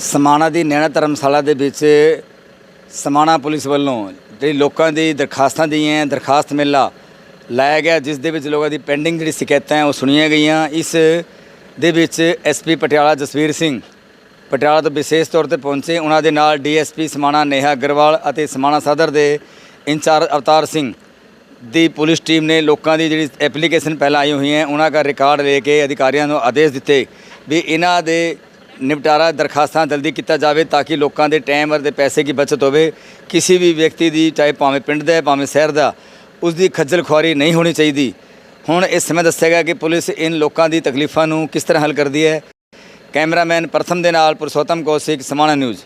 ਸਮਾਣਾ ਦੀ ਨੈਣਾ ਧਰਮਸ਼ਾਲਾ ਦੇ ਵਿੱਚ ਸਮਾਣਾ ਪੁਲਿਸ ਵੱਲੋਂ ਜਿਹੜੀ ਲੋਕਾਂ ਦੀ ਦਰਖਾਸਤਾਂ ਦੀਆਂ ਦਰਖਾਸਤ ਮੇਲਾ ਲਾਇਆ ਗਿਆ, ਜਿਸ ਦੇ ਵਿੱਚ ਲੋਕਾਂ ਦੀ ਪੈਂਡਿੰਗ ਜਿਹੜੀ ਸ਼ਿਕਾਇਤਾਂ ਹੈ ਉਹ ਸੁਣੀਆਂ ਗਈਆਂ। ਇਸ ਦੇ ਵਿੱਚ ਐਸਪੀ ਪਟਿਆਲਾ ਜਸਵੀਰ ਸਿੰਘ ਪਟਿਆਲਾ ਤੋਂ ਵਿਸ਼ੇਸ਼ ਤੌਰ ਤੇ ਪਹੁੰਚੇ। ਉਹਨਾਂ ਦੇ ਨਾਲ ਡੀਐਸਪੀ ਸਮਾਣਾ ਨੇਹਾ ਅਗਰਵਾਲ ਅਤੇ ਸਮਾਣਾ ਸਦਰ ਦੇ ਇੰਚਾਰਜ ਅਵਤਾਰ ਸਿੰਘ ਦੀ ਪੁਲਿਸ ਟੀਮ ਨੇ ਲੋਕਾਂ ਦੀ ਜਿਹੜੀ ਐਪਲੀਕੇਸ਼ਨ ਪਹਿਲਾਂ ਆਈ ਹੋਈ ਹੈ ਉਹਨਾਂ ਦਾ ਰਿਕਾਰਡ ਲੈ ਕੇ ਅਧਿਕਾਰੀਆਂ ਨੂੰ ਆਦੇਸ਼ ਦਿੱਤੇ ਵੀ ਇਹਨਾਂ ਦੇ ਨਿਪਟਾਰਾ ਦਰਖਾਸਤਾਂ ਜਲਦੀ ਕੀਤਾ ਜਾਵੇ ਤਾਂ ਕਿ ਲੋਕਾਂ ਦੇ ਟਾਈਮ ਅਤੇ ਪੈਸੇ ਦੀ ਬਚਤ ਹੋਵੇ। ਕਿਸੇ ਵੀ ਵਿਅਕਤੀ ਦੀ ਚਾਹੇ ਭਾਵੇਂ ਪਿੰਡ ਦਾ ਹੈ, ਭਾਵੇਂ ਸ਼ਹਿਰ ਦਾ ਉਸ ਦੀ ਖੱਜਲ ਖੁਆਰੀ ਨਹੀਂ ਹੋਣੀ ਚਾਹੀਦੀ। ਹੁਣ ਇਸ ਸਮੇਂ ਦੱਸਿਆ ਗਿਆ ਕਿ ਪੁਲਿਸ ਇਨ ਲੋਕਾਂ ਦੀ ਤਕਲੀਫਾਂ ਨੂੰ ਕਿਸ ਤਰ੍ਹਾਂ ਹੱਲ ਕਰਦੀ ਹੈ। ਕੈਮਰਾਮੈਨ ਪ੍ਰਥਮ ਦੇ ਨਾਲ ਪੁਰਸ਼ੋਤਮ ਕੌਸ਼ਿਕ ਸਮਾਣਾ ਨਿਊਜ਼।